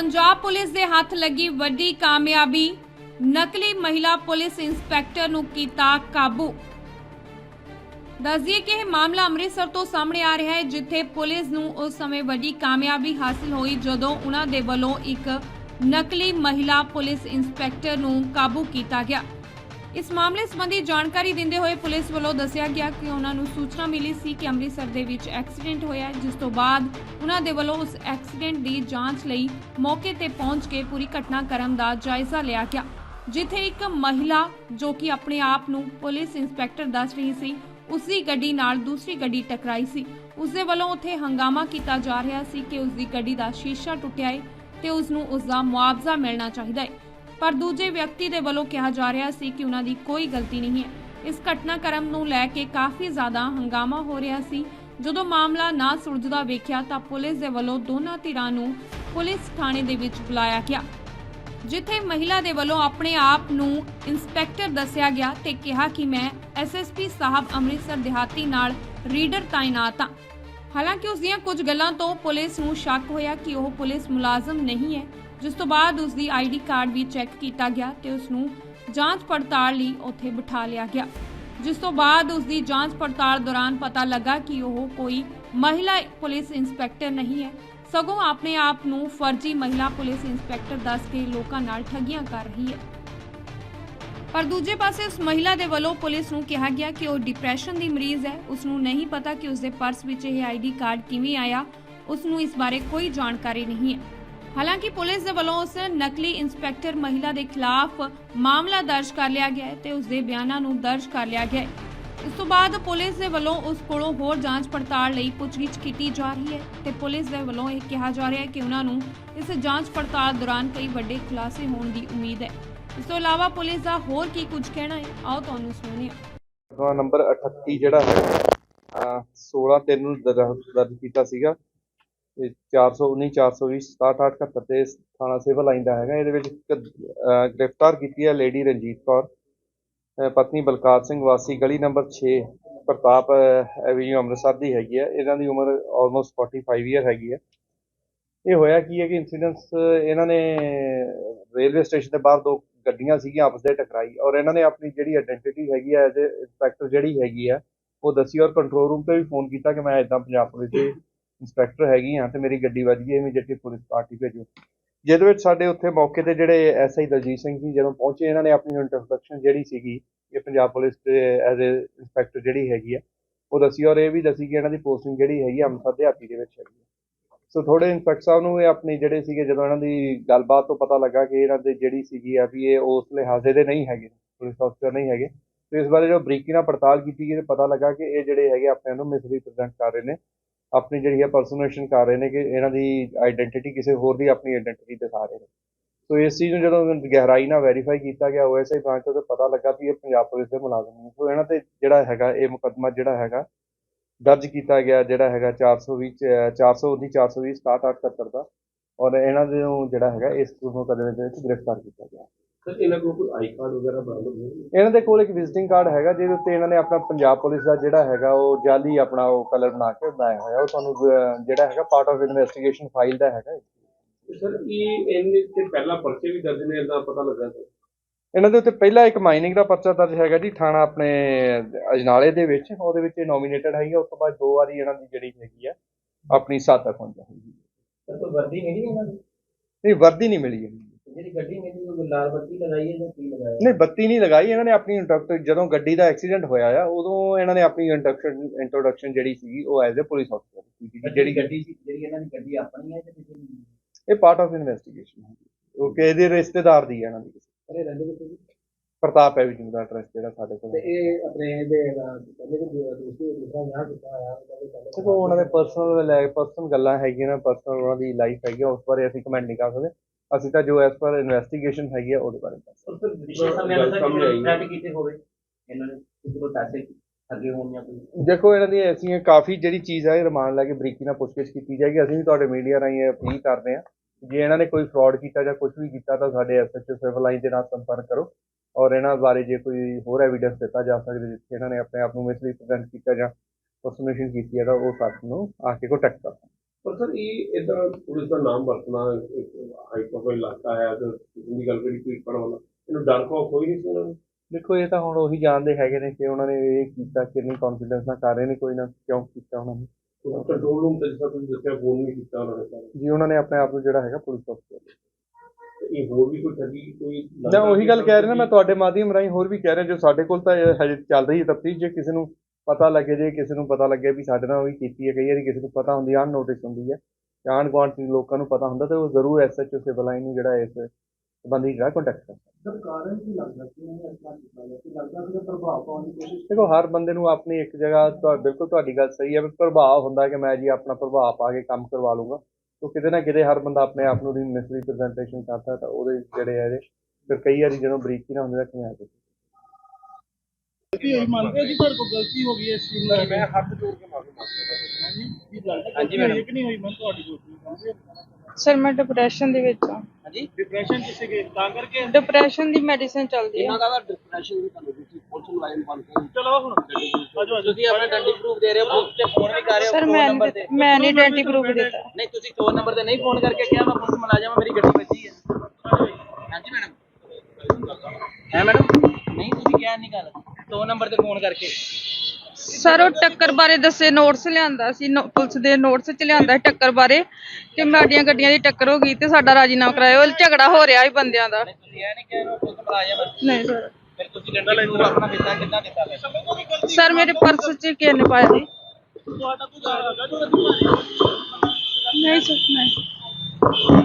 Punjab police ਦੇ ਹੱਥ ਲੱਗੀ ਵੱਡੀ ਕਾਮਯਾਬੀ। ਨਕਲੀ ਮਹਿਲਾ ਪੁਲਿਸ ਇੰਸਪੈਕਟਰ ਨੂੰ ਕੀਤਾ ਕਾਬੂ। ਦੱਸਦੀਏ ਕਿ ਇਹ ਮਾਮਲਾ ਅੰਮ੍ਰਿਤਸਰ ਤੋਂ ਸਾਹਮਣੇ ਆ ਰਿਹਾ ਹੈ, ਜਿੱਥੇ ਪੁਲਿਸ ਨੂੰ ਉਸ ਸਮੇਂ ਵੱਡੀ ਕਾਮਯਾਬੀ ਹਾਸਲ ਹੋਈ ਜਦੋਂ ਉਹਨਾਂ ਦੇ ਵੱਲੋਂ ਇੱਕ ਨਕਲੀ ਮਹਿਲਾ ਪੁਲਿਸ ਇੰਸਪੈਕਟਰ ਨੂੰ ਕਾਬੂ ਕੀਤਾ ਗਿਆ। ਇਸ ਮਾਮਲੇ ਸੰਬੰਧੀ ਜਾਣਕਾਰੀ ਦਿੰਦੇ ਹੋਏ ਪੁਲਿਸ ਵੱਲੋਂ ਦੱਸਿਆ ਗਿਆ ਕਿ ਉਹਨਾਂ ਨੂੰ ਸੂਚਨਾ ਮਿਲੀ ਸੀ ਕਿ ਅੰਮ੍ਰਿਤਸਰ ਦੇ ਵਿੱਚ ਐਕਸੀਡੈਂਟ ਹੋਇਆ ਜਿਸ ਤੋਂ ਬਾਅਦ ਉਹਨਾਂ ਦੇ ਵੱਲੋਂ ਉਸ ਐਕਸੀਡੈਂਟ ਦੀ ਜਾਂਚ ਲਈ ਮੌਕੇ ਤੇ ਪਹੁੰਚ ਕੇ ਪੂਰੀ ਘਟਨਾਕ੍ਰਮ ਦਾ ਜਾਇਜ਼ਾ ਲਿਆ ਗਿਆ। ਜਿੱਥੇ ਇੱਕ ਮਹਿਲਾ ਜੋ ਕਿ ਆਪਣੇ ਆਪ ਨੂੰ ਪੁਲਿਸ ਇੰਸਪੈਕਟਰ ਦੱਸ ਰਹੀ ਸੀ, ਉਸਦੀ ਗੱਡੀ ਨਾਲ ਦੂਸਰੀ ਗੱਡੀ ਟਕਰਾਈ ਸੀ। ਉਸ ਦੇ ਵੱਲੋਂ ਉੱਥੇ ਹੰਗਾਮਾ ਕੀਤਾ ਜਾ ਰਿਹਾ ਸੀ ਕਿ ਉਸ ਦੀ ਗੱਡੀ ਦਾ ਸ਼ੀਸ਼ਾ ਟੁੱਟਿਆ ਹੈ ਤੇ ਉਸ ਨੂੰ ਉਸ ਦਾ ਮੁਆਵਜ਼ਾ ਮਿਲਣਾ ਚਾਹੀਦਾ ਹੈ। ਪਰ ਦੂਜੇ ਵਿਅਕਤੀ ਦੇ ਵੱਲੋਂ ਕਿਹਾ ਜਾ ਰਿਹਾ ਸੀ ਕਿ ਉਹਨਾਂ ਦੀ ਕੋਈ ਗਲਤੀ ਨਹੀਂ ਹੈ। ਇਸ ਘਟਨਾਕ੍ਰਮ ਨੂੰ ਲੈ ਕੇ ਕਾਫੀ ਜ਼ਿਆਦਾ ਹੰਗਾਮਾ ਹੋ ਰਿਹਾ ਸੀ। ਜਦੋਂ ਮਾਮਲਾ ਨਾ ਸੁਲਝਦਾ ਵੇਖਿਆ ਤਾਂ ਪੁਲਿਸ ਦੇ ਵੱਲੋਂ ਦੋਨਾਂ ਧਿਰਾਂ ਨੂੰ ਪੁਲਿਸ ਥਾਣੇ ਦੇ ਵਿੱਚ ਬੁਲਾਇਆ ਗਿਆ, ਜਿੱਥੇ ਮਹਿਲਾ ਦੇ ਵੱਲੋਂ ਆਪਣੇ ਆਪ ਨੂੰ ਇੰਸਪੈਕਟਰ ਦੱਸਿਆ ਗਿਆ ਤੇ ਕਿਹਾ ਕਿ ਮੈਂ ਐਸਐਸਪੀ ਸਾਹਿਬ ਅੰਮ੍ਰਿਤਸਰ ਦਿਹਾਤੀ ਨਾਲ ਰੀਡਰ ਤਾਇਨਾਤ ਹਾਂ। ਹਾਲਾਂਕਿ ਉਸ ਦੀਆਂ ਕੁਝ ਗੱਲਾਂ ਤੋਂ ਪੁਲਿਸ ਨੂੰ ਸ਼ੱਕ ਹੋਇਆ ਕਿ ਉਹ ਪੁਲਿਸ ਮੁਲਾਜ਼ਮ ਨਹੀਂ ਹੈ। ਜਿਸ ਤੋਂ ਬਾਅਦ ਉਸ ਦੀ ਆਈਡੀ ਕਾਰਡ ਵੀ ਚੈੱਕ ਕੀਤਾ ਗਿਆ ਤੇ ਉਸ ਨੂੰ ਜਾਂਚ ਪੜਤਾਲ ਲਈ ਉੱਥੇ ਬਿਠਾ ਲਿਆ ਗਿਆ। ਜਿਸ ਤੋਂ ਬਾਅਦ ਉਸ ਦੀ ਜਾਂਚ ਪੜਤਾਲ ਦੌਰਾਨ ਪਤਾ ਲੱਗਾ ਕਿ ਉਹ ਕੋਈ ਮਹਿਲਾ ਪੁਲਿਸ ਇੰਸਪੈਕਟਰ ਨਹੀਂ ਹੈ। ਸਗੋਂ ਆਪਣੇ ਆਪ ਨੂੰ ਫਰਜ਼ੀ ਮਹਿਲਾ ਪੁਲਿਸ ਇੰਸਪੈਕਟਰ ਦੱਸ ਕੇ ਲੋਕਾਂ ਨਾਲ ਠੱਗੀਆਂ ਕਰ ਰਹੀ ਹੈ। ਪਰ ਦੂਜੇ ਪਾਸੇ ਉਸ ਮਹਿਲਾ ਦੇ ਵੱਲੋਂ ਪੁਲਿਸ ਨੂੰ ਕਿਹਾ ਗਿਆ ਕਿ ਉਹ ਡਿਪਰੈਸ਼ਨ ਦੀ ਮਰੀਜ਼ ਹੈ। ਉਸ ਨੂੰ ਨਹੀਂ ਪਤਾ ਕਿ ਉਸ ਦੇ ਪਰਸ ਵਿੱਚ ਇਹ ਆਈਡੀ ਕਾਰਡ ਕਿਵੇਂ ਆਇਆ। ਉਸ ਨੂੰ ਇਸ ਬਾਰੇ ਕੋਈ ਜਾਣਕਾਰੀ ਨਹੀਂ ਹੈ। ਹਾਲਾਂਕਿ ਪੁਲਿਸ ਦੇ ਵੱਲੋਂ ਉਸ ਨਕਲੀ ਇੰਸਪੈਕਟਰ ਮਹਿਲਾ ਦੇ ਖਿਲਾਫ ਮਾਮਲਾ ਦਰਜ ਕਰ ਲਿਆ ਗਿਆ ਹੈ ਤੇ ਉਸ ਦੇ ਬਿਆਨਾਂ ਨੂੰ ਦਰਜ ਕਰ ਲਿਆ ਗਿਆ ਹੈ। ਇਸ ਤੋਂ ਬਾਅਦ ਪੁਲਿਸ ਦੇ ਵੱਲੋਂ ਉਸ ਕੋਲੋਂ ਹੋਰ ਜਾਂਚ ਪੜਤਾਲ ਲਈ ਪੁੱਛਗਿੱਛ ਕੀਤੀ ਜਾ ਰਹੀ ਹੈ ਤੇ ਪੁਲਿਸ ਦੇ ਵੱਲੋਂ ਇਹ ਕਿਹਾ ਜਾ ਰਿਹਾ ਹੈ ਕਿ ਉਹਨਾਂ ਨੂੰ ਇਸ ਜਾਂਚ ਪੜਤਾਲ ਦੌਰਾਨ ਕਈ ਵੱਡੇ ਖੁਲਾਸੇ ਹੋਣ ਦੀ ਉਮੀਦ ਹੈ। ਇਸ ਤੋਂ ਇਲਾਵਾ ਪੁਲਿਸ ਦਾ ਹੋਰ ਕੀ ਕੁਝ ਕਹਿਣਾ ਹੈ, ਆਓ ਤੁਹਾਨੂੰ ਸੁਣਾਉਂਦੇ ਨੰਬਰ 38 ਜਿਹੜਾ ਹੈ 16 ਤਿੰਨ ਨੂੰ ਦਰਜ ਕੀਤਾ ਸੀਗਾ। ਤੇ 419 420 6778 ਤੇ ਥਾਣਾ ਸਿਵਲ ਲਾਈਨ ਦਾ ਹੈਗਾ। ਇਹਦੇ ਵਿੱਚ ਇੱਕ, ਅਹ, ਗ੍ਰਿਫਤਾਰ ਕੀਤੀ ਹੈ ਲੇਡੀ ਰਣਜੀਤ ਕੌਰ ਅਹ, ਪਤਨੀ ਬਲਕਾਰ ਸਿੰਘ ਵਾਸੀ ਗਲੀ ਨੰਬਰ 6 ਪ੍ਰਤਾਪ ਐਵੀਨਿਊ ਅੰਮ੍ਰਿਤਸਰ ਦੀ ਹੈਗੀ ਹੈ। ਇਹਨਾਂ ਦੀ ਉਮਰ ਆਲਮੋਸਟ 45 ਇਅਰ ਹੈਗੀ ਹੈ। ਇਹ ਹੋਇਆ ਕੀ ਹੈ ਕਿ ਇਨਸੀਡੈਂਟਸ ਇਹਨਾਂ ਨੇ ਰੇਲਵੇ ਸਟੇਸ਼ਨ ਦੇ ਬਾਹਰ ਦੋ ਗੱਡੀਆਂ ਸੀਗੀਆਂ ਆਪਸ ਦੇ ਟਕਰਾਈ ਔਰ ਇਹਨਾਂ ਨੇ ਆਪਣੀ ਜਿਹੜੀ ਆਇਡੈਂਟੀਟੀ ਹੈਗੀ ਹੈ ਐਜ਼ ਇੰਸਪੈਕਟਰ ਜਿਹੜੀ ਹੈਗੀ ਹੈ ਉਹ ਦੱਸੀ ਔਰ ਕੰਟਰੋਲ ਰੂਮ ਤੇ ਵੀ ਫੋਨ ਕੀਤਾ ਕਿ ਮੈਂ ਇਦਾਂ ਪੰਜਾਬ ਪੁਲਿਸ ਦੇ ਇੰਸਪੈਕਟਰ ਹੈਗੀ ਆ ਤੇ ਮੇਰੀ ਗੱਡੀ ਵੱਜ ਗਈ ਹੈ ਇਮੀਡੀਏਟਲੀ ਪੁਲਿਸ ਪਾਰਟੀ ਭੇਜੋ। ਜਿਹਦੇ ਵਿੱਚ ਸਾਡੇ ਉੱਥੇ ਮੌਕੇ ਤੇ ਜਿਹੜੇ ਐਸਆਈ ਦਲਜੀਤ ਸਿੰਘ ਜੀ ਜਦੋਂ ਪਹੁੰਚੇ, ਇਹਨਾਂ ਨੇ ਆਪਣੀ ਇੰਟਰੋਡਕਸ਼ਨ ਜਿਹੜੀ ਸੀਗੀ, ਇਹ ਪੰਜਾਬ ਪੁਲਿਸ ਦੇ ਐਜ਼ ਇੰਸਪੈਕਟਰ ਜਿਹੜੀ ਹੈਗੀ ਆ, ਉਹ ਦੱਸੀ ਔਰ ਇਹ ਵੀ ਦੱਸੀ ਕਿ ਇਹਨਾਂ ਦੀ ਪੋਸਟਿੰਗ ਜਿਹੜੀ ਹੈਗੀ ਆ, ਅੰਮ੍ਰਿਤਸਰ ਦਿਹਾਤੀ ਦੇ ਵਿੱਚ ਹੈਗੀ ਆ। ਸੋ ਥੋੜੇ ਇੰਸਪੈਕਟਰ ਸਾਹਿਬ ਨੂੰ ਇਹ ਆਪਣੀ ਜਿਹੜੇ ਸੀਗੇ, ਜਦੋਂ ਇਹਨਾਂ ਦੀ ਗੱਲਬਾਤ ਤੋਂ ਪਤਾ ਲੱਗਾ ਕਿ ਇਹਨਾਂ ਦੇ ਜਿਹੜੀ ਸੀਗੀ ਆ ਵੀ ਇਹ ਉਸ ਲਿਹਾਜ਼ੇ ਦੇ ਨਹੀਂ ਹੈਗੇ, ਪੁਲਿਸ ਅਫਸਰ ਨਹੀਂ ਹੈਗੇ, ਤੇ ਇਸ ਬਾਰੇ ਜੋ ਬਰੀਕੀ ਨਾਲ ਪੜਤਾਲ ਕੀਤੀ ਗਈ, ਤੇ ਪਤਾ ਲੱਗਾ ਕਿ ਇਹ ਜਿਹੜੇ ਹੈਗੇ ਆਪਣੇ ਨੂੰ ਮਿਸਰੀਪ੍ਰੈਜ਼ੈਂਟ ਕਰ ਰਹੇ ਨੇ। ਆਪਣੀ ਜਿਹੜੀ ਹੈ ਪਰਸਨੇਸ਼ਨ ਕਰ ਰਹੇ ਨੇ ਕਿ ਇਹਨਾਂ ਦੀ ਆਇਡੈਂਟੀਟੀ ਕਿਸੇ ਹੋਰ ਦੀ ਆਪਣੀ ਆਇਡੈਂਟੀਟੀ ਦਿਖਾ ਰਹੇ ਨੇ। ਸੋ ਇਸ ਚੀਜ਼ ਨੂੰ ਜਦੋਂ ਗਹਿਰਾਈ ਨਾਲ ਵੈਰੀਫਾਈ ਕੀਤਾ ਗਿਆ ਓਐਸਆਈ ਬ੍ਰਾਂਚ ਤੋਂ ਤਾਂ ਪਤਾ ਲੱਗਾ ਵੀ ਇਹ ਪੰਜਾਬ ਪੁਲਿਸ ਦੇ ਮੁਲਾਜ਼ਮ ਨੇ। ਸੋ ਇਹਨਾਂ ਤੇ ਜਿਹੜਾ ਹੈਗਾ, ਇਹ ਮੁਕੱਦਮਾ ਜਿਹੜਾ ਹੈਗਾ, ਦਰਜ ਕੀਤਾ ਗਿਆ, ਜਿਹੜਾ ਹੈਗਾ 420 ਚ- 419 420 6778 ਦਾ। ਔਰ ਇਹਨਾਂ ਦੇ ਨੂੰ ਜਿਹੜਾ ਹੈਗਾ, ਇਸ ਮੁਕੱਦਮੇ ਦੇ ਵਿੱਚ ਗ੍ਰਿਫਤਾਰ ਕੀਤਾ ਗਿਆ। ਸਰ ਇਹਨਾਂ ਕੋਲ ਕੋਈ ਆਈ ਕਾਰਡ ਵਗੈਰਾ ਬਰਾਮਦ ਹੋਏ ਇਹਨਾਂ ਦੇ ਕੋਲ ਇੱਕ ਵਿਜ਼ਿਟਿੰਗ ਕਾਰਡ ਹੈਗਾ ਜਿਹਦੇ ਉੱਤੇ ਇਹਨਾਂ ਨੇ ਆਪਣਾ ਪੰਜਾਬ ਪੁਲਿਸ ਦਾ ਜਿਹੜਾ ਹੈਗਾ ਉਹ ਜਾਲੀ ਆਪਣਾ ਉਹ ਕਲਰ ਬਣਾ ਕੇ ਬਣਾਇਆ ਹੋਇਆ। ਉਹ ਤੁਹਾਨੂੰ ਅਹ, ਜਿਹੜਾ ਹੈਗਾ ਪਾਰਟ ਆਫ ਇਨਵੈਸਟੀਗੇਸ਼ਨ ਫਾਈਲ ਦਾ ਹੈਗਾ ਸਰ ਇਹ ਇਹਨੇ ਤੇ ਪਹਿਲਾਂ ਪਰਚੇ ਵੀ ਦਰਜ ਨੇ ਇਦਾਂ ਪਤਾ ਲੱਗਾ ਸਰ? ਇਹਨਾਂ ਦੇ ਉੱਤੇ ਪਹਿਲਾ ਇੱਕ ਮਾਈਨਿੰਗ ਦਾ ਪਰਚਾ ਦਰਜ ਹੈਗਾ ਜੀ ਥਾਣਾ ਆਪਣੇ ਅਜਨਾਲੇ ਦੇ ਵਿੱਚ। ਉਹਦੇ ਵਿੱਚ ਇਹ ਨੋਮੀਨੇਟਡ ਹੈਗੀ ਆ, ਉਸ ਤੋਂ ਬਾਅਦ ਦੋ ਵਾਰੀ ਇਹਨਾਂ ਦੀ ਜਿਹੜੀ ਹੈਗੀ ਆ ਆਪਣੀ ਸਾਥ ਪਹੁੰਚਾ ਹੈਗੀ ਸਰ ਕੋਈ ਵਰਦੀ ਮਿਲੀ ਇਹਨਾਂ ਨੂੰ? ਨਹੀਂ ਵਰਦੀ ਨਹੀਂ ਮਿਲੀ ਹੈਗੀ ਜਿਹੜੀ ਗੱਡੀ ਮਿਲੀ ਉਹ ਲਾਲ ਬੱਤੀ ਲਗਾਈ ਹੈ ਜਾਂ ਕੀ ਲਗਾਇਆ? ਨਹੀਂ ਬੱਤੀ ਨਹੀਂ ਲਗਾਈ ਇਹਨਾਂ ਨੇ ਆਪਣੀ ਇੰਟਰੋਡਕਟ ਜਦੋਂ ਗੱਡੀ ਦਾ ਐਕਸੀਡੈਂਟ ਹੋਇਆ ਆ ਉਦੋਂ ਇਹਨਾਂ ਨੇ ਆਪਣੀ ਇੰਟਰੋਡਕਸ਼ਨ ਇੰਟਰੋਡਕਸ਼ਨ ਜਿਹੜੀ ਸੀਗੀ ਉਹ ਐਜ਼ ਅ ਪੁਲਿਸ ਅਫਸਰ ਕੀਤੀ ਜਿਹੜੀ ਗੱਡੀ ਸੀ ਜਿਹੜੀ ਇਹਨਾਂ ਦੀ ਗੱਡੀ ਆਪਣੀ ਹੈ ਜਾਂ ਕਿਸੇ ਦੀ? ਇਹ ਪਾਰਟ ਆਫ ਇਨਵੈਸਟੀਗੇਸ਼ਨ ਹੈ। ਉਹ ਕਿ ਇਹਦੇ ਰਿਸ਼ਤੇਦਾਰ ਦੀ ਹੈ ਇਹਨਾਂ ਦੀ। ਇਹ ਰਹਿੰਦੇ ਕਿੱਥੇ ਸੀ? ਪ੍ਰਤਾਪ ਐਵੀਨਿਊ ਦਾ ਐਡਰੈਸ ਜਿਹੜਾ ਸਾਡੇ ਕੋਲ ਤੇ ਇਹ ਆਪਣੇ ਇਹਦੇ ਪਹਿਲੇ ਕਿ ਦੂਸਰੀ ਦੂਸਰਾ ਵਿਆਹ ਕੀਤਾ ਹੋਇਆ ਉਹਦਾ ਵੀ ਉਹਨਾਂ ਦੇ ਪਰਸਨਲ ਲੈ ਪਰਸਨਲ ਗੱਲਾਂ ਹੈਗੀਆਂ ਨੇ ਪਰਸਨਲ ਉਹਨਾਂ ਦੀ ਲਾਈਫ ਹੈਗੀ ਉਸ ਬਾਰੇ ਅਸੀਂ ਕਮੈਂਟ ਨਹੀਂ ਕਰ ਸਕਦੇ। ਅਸੀਂ ਤਾਂ ਜੋ ਐਸ ਪਰ ਇਨਵੈਸਟੀਗੇਸ਼ਨ ਹੈਗੀ ਆ ਉਹਦੇ ਬਾਰੇ ਦੱਸ ਸਕਦੇ ਸਮੇਂ ਸਾਹਮਣੇ ਆਈ ਹੈ। ਥ੍ਰੈਟ ਕੀਤੇ ਹੋਵੇ? ਇਹਨਾਂ ਨੇ ਕਿਸੇ ਕੋਲ ਪੈਸੇ ਅੱਗੇ ਹੋਣ ਜਾਂ ਕੋਈ? ਹਾਂ। ਦੇਖੋ ਇਹਨਾਂ ਦੀ ਐਸੀਆਂ ਕਾਫੀ ਜਿਹੜੀ ਚੀਜ਼ ਹੈ ਇਹ ਰਿਮਾਂਡ ਲੈ ਕੇ ਬਰੀਕੀ ਨਾਲ ਪੁੱਛਗਿੱਛ ਕੀਤੀ ਜਾਏਗੀ। ਅਸੀਂ ਵੀ ਤੁਹਾਡੇ ਮੀਡੀਆ ਰਾਹੀਂ ਇਹ ਅਪੀਲ ਕਰਦੇ ਹਾਂ। ਜੇ ਇਹਨਾਂ ਨੇ ਕੋਈ ਫਰਾਡ ਕੀਤਾ ਜਾਂ ਕੁਝ ਵੀ ਕੀਤਾ ਤਾਂ ਸਾਡੇ ਐਸਐਚਓ ਸਿਵਲ ਲਾਈਨ ਦੇ ਨਾਲ ਸੰਪਰਕ ਕਰੋ ਔਰ ਇਹਨਾਂ ਬਾਰੇ ਜੇ ਕੋਈ ਹੋਰ ਐਵੀਡੈਂਸ ਦਿੱਤਾ ਜਾ ਸਕਦਾ ਜਿੱਥੇ ਇਹਨਾਂ ਨੇ ਆਪਣੇ ਆਪ ਨੂੰ ਮਿਸਰੀਪ੍ਰੈਜ਼ੈਂਟ ਕੀਤਾ ਜਾਂ ਪਰਸਨੇਸ਼ਨ ਕੀਤੀ ਹੈ ਤਾਂ ਉਹ ਸਾਨੂੰ ਆ ਕੇ ਕੰਟੈਕਟ ਕਰੋ ਪਰ ਸਰ ਇਹ ਇਦਾਂ ਪੁਲਿਸ ਦਾ ਨਾਮ ਵਰਤਣਾ ਹਾਈ ਪ੍ਰੋਫਾਈਲ ਇਲਾਕਾ ਹੈ ਤੇ ਕਿਸੇ ਦੀ ਗੱਲ ਕਰੀ ਕੋਈ ਪੜਨ ਵਾਲਾ ਇਹਨੂੰ ਡਰ ਖੌਫ ਹੋਈ ਨਹੀਂ ਸੀ ਇਹਨਾਂ ਨੂੰ? ਦੇਖੋ ਇਹ ਤਾਂ ਹੁਣ ਉਹੀ ਜਾਣਦੇ ਹੈਗੇ ਨੇ ਕਿ ਉਹਨਾਂ ਨੇ ਇਹ ਕੀਤਾ ਕਿੰਨੀ ਕੌਨਫੀਡੈਂਸ ਨਾਲ ਕਰ ਰਹੇ ਨੇ ਕੋਈ ਨਾ ਕਿਉਂ ਕੀਤਾ ਉਹਨਾਂ ਨੇ? ਕੰਟਰੋਲ ਰੂਮ ਤੇ ਜਿਸ ਤੁਸੀਂ ਦੱਸਿਆ ਫੋਨ ਨਹੀਂ ਕੀਤਾ ਉਹਨਾਂ ਨੇ। ਜੀ ਉਹਨਾਂ ਨੇ ਆਪਣੇ ਆਪ ਨੂੰ ਜਿਹੜਾ ਹੈਗਾ ਪੁਲਿਸ ਅਫਸਰ ਤੇ ਇਹ ਹੋਰ ਵੀ ਕੋਈ ਠੱਗੀ ਕੋਈ ਮੈਂ ਉਹੀ ਗੱਲ ਕਹਿ ਰਿਹਾ ਨਾ ਮੈਂ ਤੁਹਾਡੇ ਮਾਧਿਅਮ ਰਾਹੀਂ ਹੋਰ ਵੀ ਕਹਿ ਰਿਹਾ ਜੋ ਸਾਡੇ ਕੋਲ ਤਾਂ ਹਜੇ ਚੱਲ ਰਹੀ ਹੈ ਤਫਤੀਸ਼ ਜੇ ਕਿਸੇ ਨੂੰ ਪਤਾ ਲੱਗੇ ਜੇ ਕਿਸੇ ਨੂੰ ਪਤਾ ਲੱਗੇ ਵੀ ਸਾਡੇ ਨਾਲ ਉਹੀ ਕੀਤੀ ਹੈ ਕਈ ਵਾਰੀ ਕਿਸੇ ਨੂੰ ਪਤਾ ਹੁੰਦੀ ਹੈ ਨੋਟਿਸ ਹੁੰਦੀ ਹੈ। ਜਾਣ ਗੁਆਂਢ ਦੇ ਲੋਕਾਂ ਨੂੰ ਪਤਾ ਹੁੰਦਾ ਤੇ ਉਹ ਜ਼ਰੂਰ ਐਸਐਚਓ ਸਿਵਲ ਲਾਈਨ ਨੂੰ ਜਿਹੜਾ ਇਸ ਸੰਬੰਧੀ ਜਿਹੜਾ ਕੰਟੈਕਟ ਕਰਦਾ। ਸਰ ਕਾਰਨ ਕੀ ਲੱਗਦਾ ਕਿ ਉਹਨੇ ਇਸ ਤਰ੍ਹਾਂ ਕੀਤਾ ਹੈ ਕਿ ਲੱਗਦਾ ਕਿ ਪ੍ਰਭਾਵ ਪਾਉਣ ਦੀ ਕੋਸ਼ਿਸ਼ ਦੇਖੋ ਹਰ ਬੰਦੇ ਨੂੰ ਆਪਣੀ ਇੱਕ ਜਗ੍ਹਾ ਤੁਹਾ ਬਿਲਕੁਲ ਤੁਹਾਡੀ ਗੱਲ ਸਹੀ ਹੈ ਵੀ ਪ੍ਰਭਾਵ ਹੁੰਦਾ ਕਿ ਮੈਂ ਜੀ ਆਪਣਾ ਪ੍ਰਭਾਵ ਪਾ ਕੇ ਕੰਮ ਕਰਵਾ ਲੂੰਗਾ ਤੋ ਕਿਤੇ ਨਾ ਕਿਤੇ ਹਰ ਬੰਦਾ ਆਪਣੇ ਆਪ ਨੂੰ ਮਿਸਰੀਪ੍ਰੈਜ਼ੈਂਟੇਸ਼ਨ ਕਰਦਾ ਤਾਂ ਉਹਦੇ ਜਿਹੜੇ ਹੈ ਫਿਰ ਕਈ ਵਾਰੀ ਜਦੋਂ ਬਰੀਕੀ ਨਾ ਹੁੰਦੀ ਤਾਂ ਕਿਵੇਂ ਆ ਗਲਤੀ ਹੋਈ ਮੰਨਦੇ ਹੋ ਜੀ ਤੁਹਾਡੇ ਕੋਲ ਗਲਤੀ ਹੋ ਗਈ ਹੈ ਇਸ ਚੀਜ਼ ਨਾਲ। ਮੈਂ ਹੱਥ ਜੋੜ ਕੇ ਮਾਫੀ ਮੰਗਦਾ ਹਾਂ। ਜੀ ਹਾਂਜੀ ਮੈਡਮ ਕਿ ਨਹੀਂ ਹੋਈ ਮੈਂ ਤੁਹਾਡੀ ਗਲਤੀ ਸਰ ਮੈਂ ਡਿਪਰੈਸ਼ਨ ਦੇ ਵਿੱਚ ਹਾਂ। ਹਾਂਜੀ? ਡਿਪਰੈਸ਼ਨ ਕਿਸੇ ਕੇ ਤਾਂ ਕਰਕੇ? ਡਿਪਰੈਸ਼ਨ ਦੀ ਮੈਡੀਸਿਨ ਚੱਲਦੀ ਆ ਦਾ ਡਿਪਰੈਸ਼ਨ ਵੀ ਤੁਹਾਨੂੰ ਤੁਸੀਂ ਪੁਲਿਸ ਨੂੰ ਲਾਈਨ ਬਣ ਕੇ ਚਲੋ ਹੁਣ ਆਜੋ ਆਜੋ। ਤੁਸੀਂ ਆਪਣਾ ਡੰਡੀ ਪ੍ਰੂਫ ਦੇ ਰਹੇ ਹੋ ਪੁਲਿਸ ਤੇ ਫੋਨ ਵੀ ਕਰ ਰਹੇ ਹੋ ਸਰ ਮੈਂ ਦਿੱਤਾ- ਮੈਂ ਨਹੀਂ ਆਇਡੈਂਟੀ ਪ੍ਰੂਫ ਦਿੱਤਾ। ਨਹੀਂ ਤੁਸੀਂ ਫੋਨ ਨੰਬਰ ਤੇ ਨਹੀਂ ਫੋਨ ਕਰਕੇ ਕਿਹਾ ਮੈਂ ਪੁਲਿਸ ਮੁਲਾਜ਼ਮ ਹਾਂ ਮੇਰੀ ਗੱਡੀ ਵੱਜੀ ਹੈ। ਹਾਂਜੀ ਮੈਡਮ ਹੈ ਮੈਡਮ ਨਹੀਂ ਤੁਸੀਂ ਕਿਹਾ ਨਹੀਂ ਗੱਲ। ਦੋ ਨੰਬਰ ਤੇ ਫੋਨ ਕਰਕੇ। ਸਰ ਉਹ ਟੱਕਰ ਬਾਰੇ ਦੱਸੇ ਨੋਟਸ ਲਿਆਂਦਾ ਸੀ ਨੋ- ਪੁਲਿਸ ਦੇ ਨੋਟਸ ਚ ਲਿਆਂਦਾ ਸੀ ਟੱਕਰ ਬਾਰੇ ਕਿ ਸਾਡੀਆਂ ਗੱਡੀਆਂ ਦੀ ਟੱਕਰ ਹੋ ਗਈ ਤੇ ਸਾਡਾ ਰਾਜੀਨਾਮਾ ਕਰਾਇਓ। ਝਗੜਾ ਹੋ ਰਿਹਾ ਸੀ ਬੰਦਿਆਂ ਦਾ। ਤੁਸੀਂ ਇਹ ਨਹੀਂ ਕਿਹਾ ਇਹਨੂੰ ਪੁਲਿਸ ਮੁਲਾਜ਼ਮ ਹੈ ਨਹੀਂ ਸਰ ਫਿਰ ਤੁਸੀਂ ਡੰਡਾ ਪ੍ਰੂਫ ਆਪਣਾ ਦਿੱਤਾ ਕਿੰਨਾ ਦਿੱਤਾ ਫਿਰ? ਸਰ ਮੇਰੇ ਪਰਸ ਚ ਕਿਸੇ ਨੇ ਪਾਇਆ? ਨਹੀਂ ਸਰ ਨਹੀਂ।